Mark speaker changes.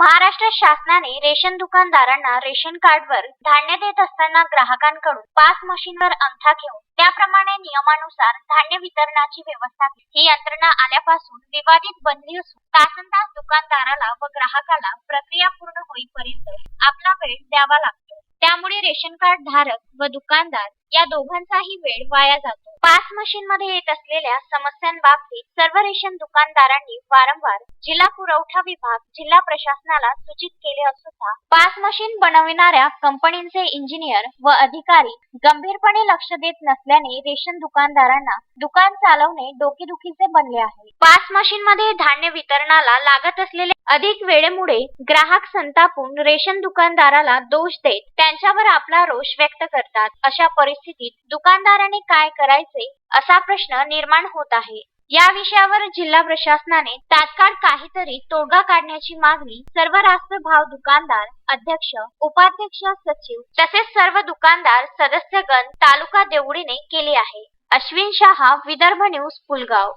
Speaker 1: महाराष्ट्र शासनाने रेशन दुकानदारांना रेशन कार्डवर धान्य देत असताना ग्राहकांकडून पास मशीनवर अंगठा घेऊन त्याप्रमाणे नियमानुसार धान्य वितरणाची व्यवस्था केली. ही यंत्रणा आल्यापासून विवादित बनली असून तासन तास दुकानदाराला व ग्राहकाला प्रक्रिया पूर्ण होईपर्यंत आपला वेळ द्यावा लागतो त्यामुळे रेशन कार्ड धारक व दुकानदार या दोघांचाही वेळ वाया जातो पास मशीन मध्ये येत असलेल्या यासाठी सर्व रेशन दुकानदारांनी वारंवार जिल्हा पुरवठा विभाग जिल्हा प्रशासनाला सूचित केले असून पास मशीन बनविणाऱ्या कंपनीचे इंजिनियर व अधिकारी गंभीरपणे लक्ष देत नसल्याने रेशन दुकानदारांना दुकान चालवणे डोकेदुखीचे बनले आहे. पास मशीन मध्ये धान्य वितरणाला लागत असलेले अधिक वेळेमुळे ग्राहक संतापून रेशन दुकानदाराला दोष देत त्यांच्यावर आपला रोष व्यक्त करतात. अशा परिस्थितीत दुकानदाराने काय करायचे असा प्रश्न निर्माण होत आहे. या विषयावर जिल्हा प्रशासनाने तात्काळ काहीतरी तोडगा काढण्याची मागणी सर्व रास्त भाव दुकानदार अध्यक्ष उपाध्यक्ष सचिव तसेच सर्व दुकानदार सदस्यगण तालुका देवडीने केली आहे. अश्विन शहा विदर्भ न्यूज पुलगाव